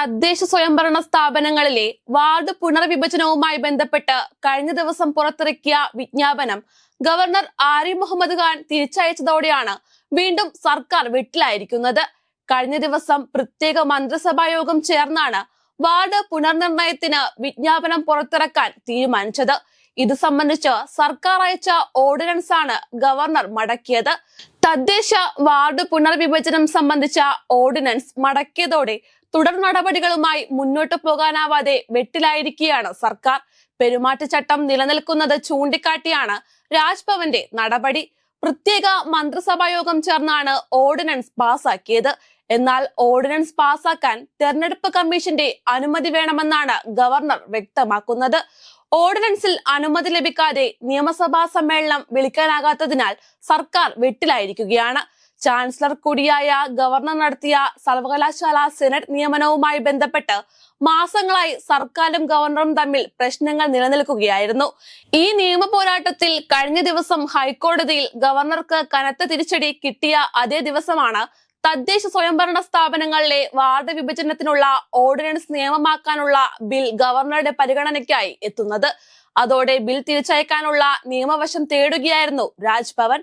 തദ്ദേശ സ്വയംഭരണ സ്ഥാപനങ്ങളിലെ വാർഡ് പുനർവിഭജനവുമായി ബന്ധപ്പെട്ട് കഴിഞ്ഞ ദിവസം പുറത്തിറക്കിയ വിജ്ഞാപനം ഗവർണർ ആരിഫ് മുഹമ്മദ് ഖാൻ തിരിച്ചയച്ചതോടെയാണ് വീണ്ടും സർക്കാർ വെട്ടിലായിരിക്കുന്നത്. കഴിഞ്ഞ ദിവസം പ്രത്യേക മന്ത്രിസഭാ യോഗം ചേർന്നാണ് വാർഡ് പുനർനിർണയത്തിന് വിജ്ഞാപനം പുറത്തിറക്കാൻ തീരുമാനിച്ചത്. ഇത് സംബന്ധിച്ച് സർക്കാർ അയച്ച ഓർഡിനൻസ് ആണ് ഗവർണർ മടക്കിയത്. തദ്ദേശ വാർഡ് പുനർവിഭജനം സംബന്ധിച്ച ഓർഡിനൻസ് മടക്കിയതോടെ തുടർ നടപടികളുമായി മുന്നോട്ടു പോകാനാവാതെ വെട്ടിലായിരിക്കുകയാണ് സർക്കാർ. പെരുമാറ്റച്ചട്ടം നിലനിൽക്കുന്നത് ചൂണ്ടിക്കാട്ടിയാണ് രാജ്ഭവന്റെ നടപടി. പ്രത്യേക മന്ത്രിസഭായോഗം ചേർന്നാണ് ഓർഡിനൻസ് പാസാക്കിയത്. എന്നാൽ ഓർഡിനൻസ് പാസാക്കാൻ തെരഞ്ഞെടുപ്പ് കമ്മീഷന്റെ അനുമതി വേണമെന്നാണ് ഗവർണർ വ്യക്തമാക്കുന്നത്. ഓർഡിനൻസിൽ അനുമതി ലഭിക്കാതെ നിയമസഭാ സമ്മേളനം വിളിക്കാനാകാത്തതിനാൽ സർക്കാർ വെട്ടിലായിരിക്കുകയാണ്. ചാൻസലർ കൂടിയായ ഗവർണർ നടത്തിയ സർവകലാശാല സെനറ്റ് നിയമനവുമായി ബന്ധപ്പെട്ട് മാസങ്ങളായി സർക്കാരും ഗവർണറും തമ്മിൽ പ്രശ്നങ്ങൾ നിലനിൽക്കുകയായിരുന്നു. ഈ നിയമ പോരാട്ടത്തിൽ കഴിഞ്ഞ ദിവസം ഹൈക്കോടതിയിൽ ഗവർണർക്ക് കനത്ത തിരിച്ചടി കിട്ടിയ അതേ ദിവസമാണ് തദ്ദേശ സ്വയംഭരണ സ്ഥാപനങ്ങളിലെ വാർഡ് വിഭജനത്തിനുള്ള ഓർഡിനൻസ് നിയമമാക്കാനുള്ള ബിൽ ഗവർണറുടെ പരിഗണനയ്ക്കായി എത്തുന്നത്. അതോടെ ബിൽ തിരിച്ചയക്കാനുള്ള നിയമവശം തേടുകയായിരുന്നു രാജ്ഭവൻ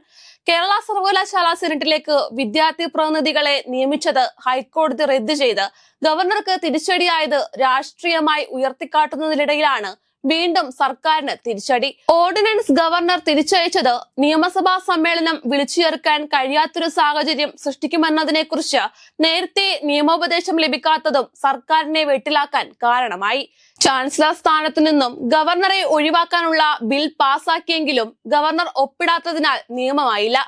കേരള സർവകലാശാല സെനറ്റിലേക്ക് വിദ്യാർത്ഥി പ്രതിനിധികളെ നിയമിച്ചത് ഹൈക്കോടതി റദ്ദു ചെയ്ത് ഗവർണർക്ക് തിരിച്ചടിയായത് രാഷ്ട്രീയമായി ഉയർത്തിക്കാട്ടുന്നതിനിടയിലാണ് വീണ്ടും സർക്കാരിന് തിരിച്ചടി. ഓർഡിനൻസ് ഗവർണർ തിരിച്ചയച്ചത് നിയമസഭാ സമ്മേളനം വിളിച്ചു ചേർക്കാൻ കഴിയാത്തൊരു സാഹചര്യം സൃഷ്ടിക്കുമെന്നതിനെ കുറിച്ച് നേരത്തെ നിയമോപദേശം ലഭിക്കാത്തതും സർക്കാരിനെ വെട്ടിലാക്കാൻ കാരണമായി. ചാൻസലർ സ്ഥാനത്തു നിന്നും ഗവർണറെ ഒഴിവാക്കാനുള്ള ബിൽ പാസാക്കിയെങ്കിലും ഗവർണർ ഒപ്പിടാത്തതിനാൽ നിയമമായില്ല.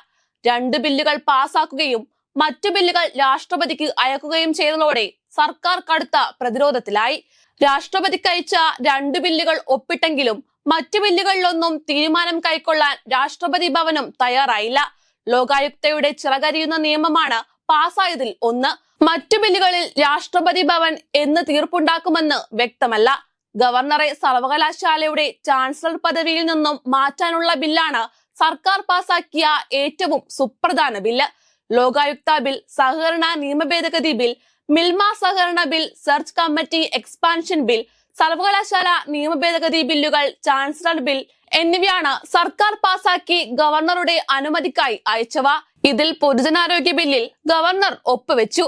രണ്ട് ബില്ലുകൾ പാസാക്കുകയും മറ്റു ബില്ലുകൾ രാഷ്ട്രപതിക്ക് അയക്കുകയും ചെയ്തതോടെ സർക്കാർ കടുത്ത പ്രതിരോധത്തിലായി. രാഷ്ട്രപതിക്ക് അയച്ച രണ്ട് ബില്ലുകൾ ഒപ്പിട്ടെങ്കിലും മറ്റു ബില്ലുകളിലൊന്നും തീരുമാനം കൈക്കൊള്ളാൻ രാഷ്ട്രപതി ഭവനും തയ്യാറായില്ല. ലോകായുക്തയുടെ ചിറകരിയുന്ന നിയമമാണ് പാസ്സായതിൽ ഒന്ന്. മറ്റു ബില്ലുകളിൽ രാഷ്ട്രപതി ഭവൻ എന്ന് തീർപ്പുണ്ടാക്കുമെന്ന് വ്യക്തമല്ല. ഗവർണറെ സർവകലാശാലയുടെ ചാൻസലർ പദവിയിൽ നിന്നും മാറ്റാനുള്ള ബില്ലാണ് സർക്കാർ പാസാക്കിയ ഏറ്റവും സുപ്രധാന ബില്ല്. ലോകായുക്ത ബിൽ സഹകരണ നിയമ ഭേദഗതി ബിൽ മിൽമ സഹകരണ bill search committee expansion bill സർവകലാശാല നിയമ ഭേദഗതി ബില്ലുകൾ ചാൻസലർ ബിൽ എന്നിവയാണ് സർക്കാർ പാസാക്കി ഗവർണറുടെ അനുമതിക്കായി അയച്ചവ. ഇതിൽ പൊതുജനാരോഗ്യ ബില്ലിൽ ഗവർണർ ഒപ്പുവെച്ചു.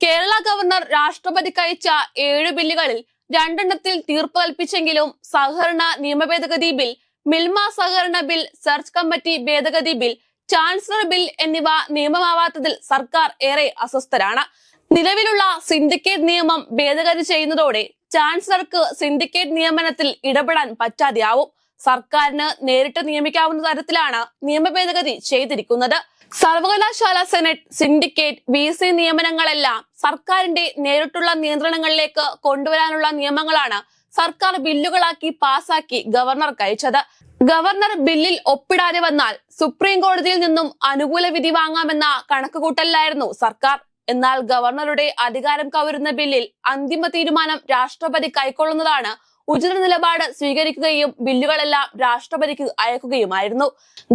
കേരള ഗവർണർ രാഷ്ട്രപതിക്ക് അയച്ച ഏഴ് ബില്ലുകളിൽ രണ്ടെണ്ണത്തിൽ തീർപ്പ് കൽപ്പിച്ചെങ്കിലും സഹകരണ നിയമ ഭേദഗതി ബിൽ മിൽമ സഹകരണ ബിൽ സെർച്ച് കമ്മിറ്റി ഭേദഗതി ബിൽ ചാൻസലർ ബിൽ എന്നിവ നിയമമാവാത്തതിൽ സർക്കാർ ഏറെ അസ്വസ്ഥരാണ്. നിലവിലുള്ള സിൻഡിക്കേറ്റ് നിയമം ഭേദഗതി ചെയ്യുന്നതോടെ ചാൻസലർക്ക് സിൻഡിക്കേറ്റ് നിയമനത്തിൽ ഇടപെടാൻ പറ്റാതെയാവും. സർക്കാരിന് നേരിട്ട് നിയമിക്കാവുന്ന തരത്തിലാണ് നിയമ ഭേദഗതി ചെയ്തിരിക്കുന്നത്. സർവകലാശാല സെനറ്റ് സിൻഡിക്കേറ്റ് വി സി നിയമനങ്ങളെല്ലാം സർക്കാരിന്റെ നേരിട്ടുള്ള നിയന്ത്രണങ്ങളിലേക്ക് കൊണ്ടുവരാനുള്ള നിയമങ്ങളാണ് സർക്കാർ ബില്ലുകളാക്കി പാസാക്കി ഗവർണർക്ക് അയച്ചത് ഗവർണർ ബില്ലിൽ ഒപ്പിടാതെ വന്നാൽ സുപ്രീം കോടതിയിൽ നിന്നും അനുകൂല വിധി വാങ്ങാമെന്ന കണക്കുകൂട്ടലിലായിരുന്നു സർക്കാർ. എന്നാൽ ഗവർണറുടെ അധികാരം കവരുന്ന ബില്ലിൽ അന്തിമ തീരുമാനം രാഷ്ട്രപതി കൈക്കൊള്ളുന്നതാണ് ഉചിത നിലപാട് സ്വീകരിക്കുകയും ബില്ലുകളെല്ലാം രാഷ്ട്രപതിക്ക് അയക്കുകയുമായിരുന്നു.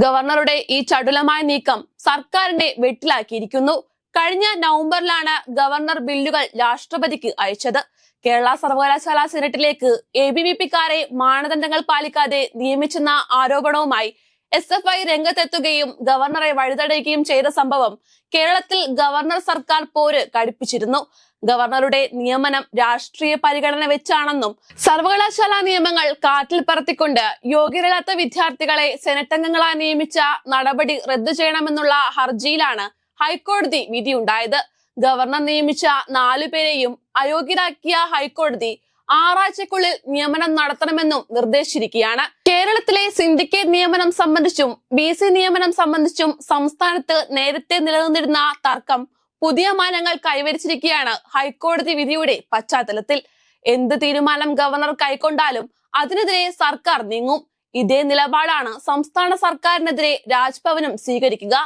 ഗവർണറുടെ ഈ ചടുലമായ നീക്കം സർക്കാരിനെ വെട്ടിലാക്കിയിരിക്കുന്നു. കഴിഞ്ഞ നവംബറിലാണ് ഗവർണർ ബില്ലുകൾ രാഷ്ട്രപതിക്ക് അയച്ചത്. കേരള സർവകലാശാല സെനറ്റിലേക്ക് എ ബി വി പിക്കാരെ മാനദണ്ഡങ്ങൾ പാലിക്കാതെ നിയമിച്ചെന്ന ആരോപണവുമായി എസ് എഫ് ഐ രംഗത്തെത്തുകയും ഗവർണറെ വഴിതടയുകയും ചെയ്ത സംഭവം കേരളത്തിൽ ഗവർണർ സർക്കാർ പോര് കടുപ്പിച്ചിരുന്നു. ഗവർണറുടെ നിയമനം രാഷ്ട്രീയ പരിഗണന വെച്ചാണെന്നും സർവകലാശാല നിയമങ്ങൾ കാറ്റിൽ പറത്തിക്കൊണ്ട് യോഗ്യരല്ലാത്ത വിദ്യാർത്ഥികളെ സെനറ്റ് അംഗങ്ങളായി നിയമിച്ച നടപടി റദ്ദു ചെയ്യണമെന്നുള്ള ഹർജിയിലാണ് ഹൈക്കോടതി വിധിയുണ്ടായത്. ഗവർണർ നിയമിച്ച നാലുപേരെയും അയോഗ്യരാക്കിയ ഹൈക്കോടതി ആറാഴ്ചക്കുള്ളിൽ നിയമനം നടത്തണമെന്നും നിർദ്ദേശിച്ചിരിക്കുകയാണ്. കേരളത്തിലെ സിൻഡിക്കേറ്റ് നിയമനം സംബന്ധിച്ചും ബി നിയമനം സംബന്ധിച്ചും സംസ്ഥാനത്ത് നേരത്തെ നിലനിന്നിരുന്ന തർക്കം പുതിയ മാനങ്ങൾ കൈവരിച്ചിരിക്കുകയാണ് ഹൈക്കോടതി വിധിയുടെ പശ്ചാത്തലത്തിൽ. എന്ത് തീരുമാനം ഗവർണർ കൈക്കൊണ്ടാലും അതിനെതിരെ സർക്കാർ നീങ്ങും. ഇതേ നിലപാടാണ് സംസ്ഥാന സർക്കാരിനെതിരെ രാജ്ഭവനും സ്വീകരിക്കുക.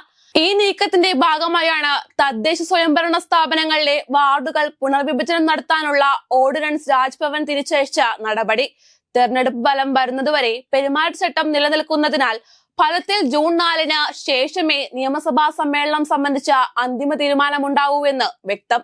ഈ നീക്കത്തിന്റെ ഭാഗമായാണ് തദ്ദേശ സ്വയംഭരണ സ്ഥാപനങ്ങളിലെ വാർഡുകൾ പുനർവിഭജനം നടത്താനുള്ള ഓർഡിനൻസ് രാജ്ഭവൻ തിരിച്ചയച്ച നടപടി. തെരഞ്ഞെടുപ്പ് ഫലം വരുന്നതുവരെ പെരുമാറ്റച്ചട്ടം നിലനിൽക്കുന്നതിനാൽ ഫലത്തിൽ ജൂൺ നാലിന് ശേഷമേ നിയമസഭാ സമ്മേളനം സംബന്ധിച്ച അന്തിമ തീരുമാനമുണ്ടാവൂ എന്ന് വ്യക്തം.